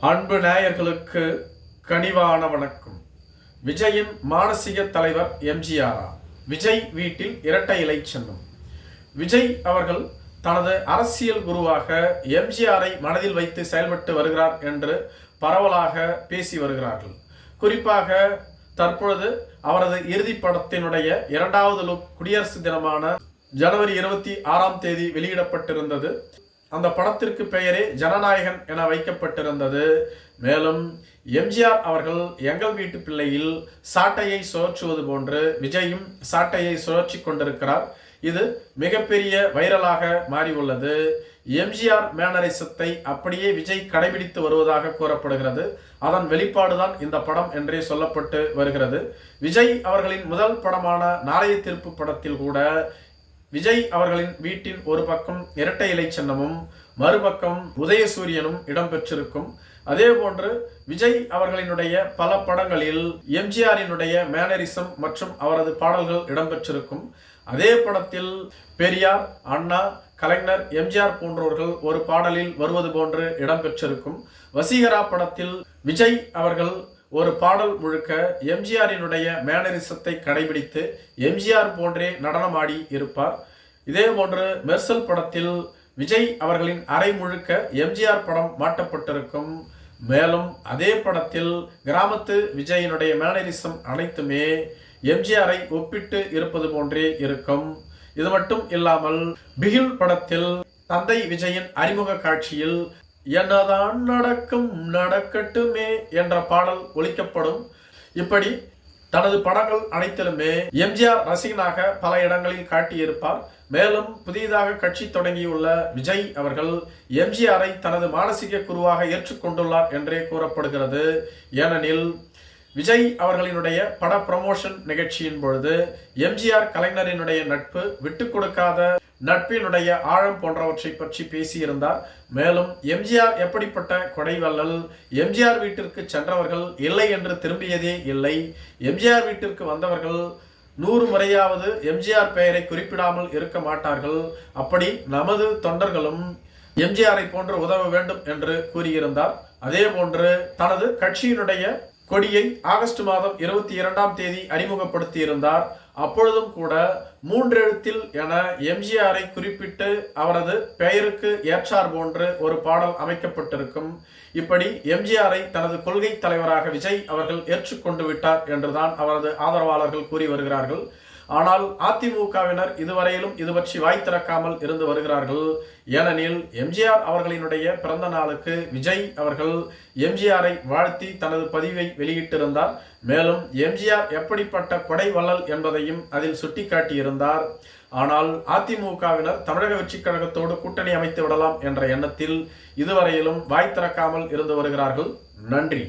அன்பு நேயர்களுக்கு கனிவான வணக்கம். விஜயின் மானசீக தலைவர் எம்ஜிஆரா விஜய் வீட்டில் இரட்டை இலை சென்னும் விஜய் அவர்கள் தனது அரசியல் குருவாக எம்ஜிஆரை மனதில் வைத்து செயல்பட்டு வருகிறார் என்று பரவலாக பேசி வருகிறார்கள். குறிப்பாக தற்பொழுது அவரது இறுதி படத்தினுடைய இரண்டாவது லுக் குடியரசு தினமான ஜனவரி இருபத்தி ஆறாம் தேதி வெளியிடப்பட்டிருந்தது. அந்த படத்திற்கு பெயரே ஜனநாயகன் என வைக்கப்பட்டிருந்தது. மேலும் எம்ஜிஆர் அவர்கள் எங்கள் வீட்டு பிள்ளையில் சாட்டையை சுழற்றுவது போன்று விஜயும் சாட்டையை சுழற்சி கொண்டிருக்கிறார். இது மிகப்பெரிய வைரலாக மாறியுள்ளது. எம்ஜிஆர் மேனரிசத்தை அப்படியே விஜய் கடைபிடித்து வருவதாக கூறப்படுகிறது. அதன் வெளிப்பாடுதான் இந்த படம் என்றே சொல்லப்பட்டு வருகிறது. விஜய் அவர்களின் முதல் படமான நாளைய தீர்ப்பு படத்தில் கூட விஜய் அவர்களின் வீட்டின் ஒரு பக்கம் இரட்டை இலை சின்னமும் மறுபக்கம் உதயசூரியனும் இடம்பெற்றிருக்கும். அதே போன்று விஜய் அவர்களினுடைய பல படங்களில் எம்ஜிஆரினுடைய மேனரிசம் மற்றும் அவரது பாடல்கள் இடம்பெற்றிருக்கும். அதே படத்தில் பெரியார் அண்ணா கலைஞர் எம்ஜிஆர் போன்றவர்கள் ஒரு பாடலில் வருவது போன்று இடம்பெற்றிருக்கும். வசீகரா படத்தில் விஜய் அவர்கள் ஒரு பாடல் முழுக்க எம்ஜிஆரினுடைய மேனரிசத்தை கடைபிடித்து எம்ஜிஆர் போன்றே நடனமாடி இருப்பார். இதே போன்று மெர்சல் படத்தில் விஜய் அவர்களின் அரை முழுக்க எம்ஜிஆர் படம் மாட்டப்பட்டிருக்கும். மேலும் அதே படத்தில் கிராமத்து விஜயினுடைய மேனரிசம் அனைத்துமே எம்ஜிஆரை ஒப்பிட்டு இருப்பது போன்றே இருக்கும். இது மட்டும் இல்லாமல் பிகில் படத்தில் தந்தை விஜயின் அறிமுக காட்சியில் என்னதான் நடக்கும் நடக்கட்டுமே என்ற பாடல் ஒழிக்கப்படும் இப்படி தனது படங்கள் அனைத்திலுமே எம்ஜிஆர் ரசிகனாக பல இடங்களில் காட்டியிருப்பார். மேலும் புதிதாக கட்சி தொடங்கியுள்ள விஜய் அவர்கள் எம்ஜிஆரை தனது மானசீக குருவாக ஏற்றுக்கொண்டுள்ளார் என்றே கூறப்படுகிறது. ஏனெனில் விஜய் அவர்களினுடைய பட ப்ரமோஷன் நிகழ்ச்சியின் பொழுது எம்ஜிஆர் கலைஞரினுடைய நட்பு விட்டு கொடுக்காத நட்பினுடைய ஆழம் போன்றவற்றை பற்றி பேசியிருந்தார். மேலும் எம்ஜிஆர் எப்படிப்பட்ட கொடைவள்ளல் எம்ஜிஆர் வீட்டிற்கு சென்றவர்கள் இல்லை என்று திரும்பியதே இல்லை. எம்ஜிஆர் வீட்டிற்கு வந்தவர்கள் நூறு முறையாவது எம்ஜிஆர் பெயரை குறிப்பிடாமல் இருக்க மாட்டார்கள். அப்படி நமது தொண்டர்களும் எம்ஜிஆரை போன்று உதவ வேண்டும் என்று கூறியிருந்தார். அதே போன்று தனது கட்சியினுடைய கொடியை ஆகஸ்ட் மாதம் இருபத்தி இரண்டாம் தேதி அறிமுகப்படுத்தியிருந்தார். அப்பொழுதும் கூட மூன்றெழுத்தில் என எம்ஜிஆரை குறிப்பிட்டு அவரது பெயருக்கு ஏற்றார் போன்று ஒரு பாடல் அமைக்கப்பட்டிருக்கும். இப்படி எம்ஜிஆரை தனது கொள்கை தலைவராக விஜய் அவர்கள் ஏற்றுக்கொண்டு விட்டார் என்றுதான் அவரது ஆதரவாளர்கள் கூறி வருகிறார்கள். ஆனால் அதிமுகவினர் இதுவரையிலும் இது பற்றி வாய் திறக்காமல் இருந்து வருகிறார்கள். ஏனெனில் எம்ஜிஆர் அவர்களினுடைய பிறந்த நாளுக்கு விஜய் அவர்கள் எம்ஜிஆரை வாழ்த்தி தனது பதிவை வெளியிட்டிருந்தார். மேலும் எம்ஜிஆர் எப்படிப்பட்ட கொடை வள்ளல் என்பதையும் அதில் சுட்டிக்காட்டியிருந்தார். ஆனால் அதிமுகவினர் தமிழக வெற்றி கழகத்தோடு கூட்டணி அமைத்து விடலாம் என்ற எண்ணத்தில் இதுவரையிலும் வாய் திறக்காமல் இருந்து வருகிறார்கள். நன்றி.